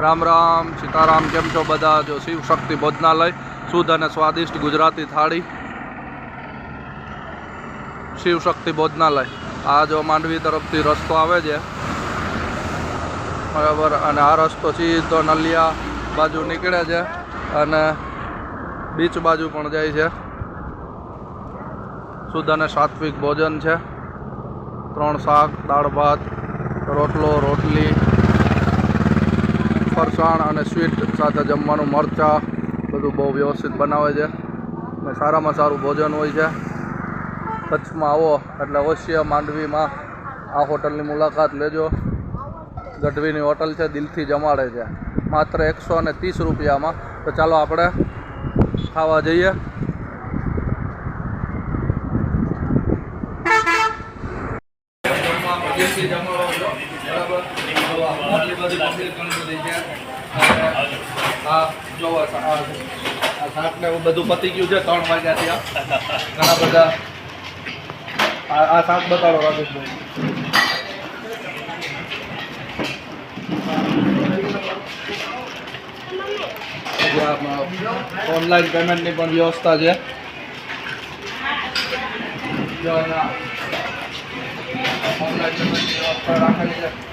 રામ રામ, સીતારામ, કેમ છો બધા? જો શિવ શક્તિ ભોજનાલય, શુદ્ધ અને સ્વાદિષ્ટ ગુજરાતી થાળી. શિવ શક્તિ ભોજનાલય. આ જો માંડવી તરફથી રસ્તો આવે છે. બરાબર, અને આ રસ્તો સીધો નલિયા બાજુ નીકળે છે અને બીચ બાજુ પણ જાય છે. શુદ્ધ અને સાત્વિક ભોજન છે. ત્રણ શાક, દાળ ભાત, રોટલો, રોટલી ફરસાણ અને સ્વીટ સાથે જમવાનું મરચાં બધું બહુ વ્યવસ્થિત બનાવે છે. અને સારામાં સારું ભોજન હોય છે. કચ્છમાં આવો એટલે અવશ્ય માંડવીમાં આ હોટલની મુલાકાત લેજો. ગઢવીની હોટલ છે, દિલથી જમાડે છે. માત્ર એકસો અને ત્રીસ રૂપિયામાં. તો ચાલો આપણે ખાવા જઈએ. દિલથી છો બરાબર આટલી બધી પબ્લિક ઘણી બધી છે હા જોવો આ આ શાક ને એવું બધું પતી ગયું છે ત્રણ વાગ્યાથી ત્યાં ઘણા બધા આ શાક બતાડો રાજેશભાઈ ઓનલાઈન પેમેન્ટની પણ વ્યવસ્થા છે.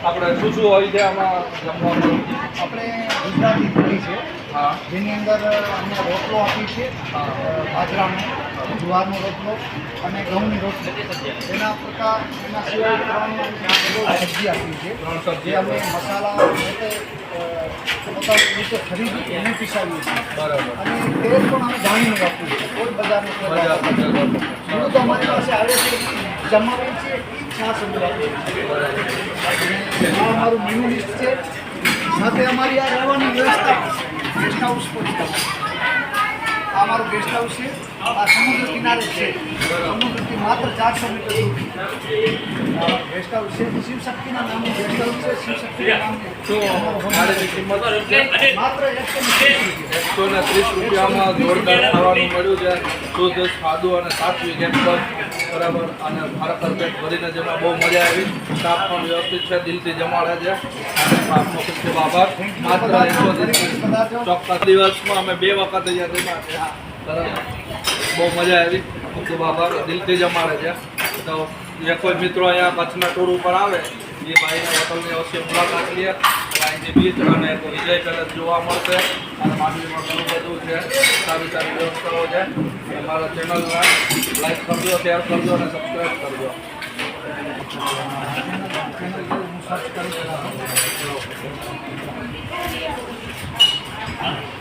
આપણે શું શું હોય છે આમાં જમવાનું આપણે ગુજરાતી થાળી છે હા. જેની અંદર અમે રોટલો આપીએ છીએ. બાજરાનો જુવારનો રોટલો અને ઘઉંની રોટલી. એના પ્રકાર એના સિવાય ત્રણ સબ્જી આપીએ છીએ ત્રણ જે સબ્જી અમે મસાલા અ, પોતાની રીતે ખરીદી એને પીસાવીએ છીએ બરાબર અને તેલ પણ અમે જાણીને વાપરીએ છીએ. કોઈ બજારનું તો અમારી પાસે આવે છે જમાવીએ છીએ આ અમારું મેનુ લિસ્ટ છે. સાથે અમારી આ રહેવાની વ્યવસ્થા ગેસ્ટ હાઉસ પણ છે. આ અમારું ગેસ્ટ હાઉસ છે. આ સમુદ્ર કિનારે છે. સમુદ્રથી માત્ર ચારસો મીટર ગેસ્ટ હાઉસ છે. શિવશક્તિના નામનું ગેસ્ટ હાઉસ છે. શિવશક્તિના નામનું માત્ર એકસો ને ત્રીસ રૂપિયામાં જોરદાર ખાવાનું મળ્યું છે. શુદ્ધ સાદું અને સાત્વિક એકદમ બરાબર? અને મારા પરફેક્ટ ભરીને જેમાં બહુ મજા આવી. સ્ટાફ પણ વ્યવસ્થિત છે, દિલથી જમાડે છે. અને સ્ટાફનો ખૂબ ખૂબ આભાર. માત્ર ચોક્કસ દિવસમાં અમે બે વખત અહીંયા જમ્યા છે. બરાબર. બહુ મજા આવી. ખૂબ ખૂબ આભાર. દિલથી જમાડે છે. તો જે કોઈ મિત્રો અહીંયા કચ્છના ટૂર ઉપર આવે. એ ભાઈના હોટલની અવશ્ય મુલાકાત લે અહીંથી બીચ અને વિજય પેલેસ જોવા મળશે. અને માંડવીમાં ઘણું બધું છે. સારી સારી વ્યવસ્થાઓ છે. અમારા ચેનલને લાઈક કરજો, શેર કરજો અને સબસ્ક્રાઈબ કરજો. કરું છું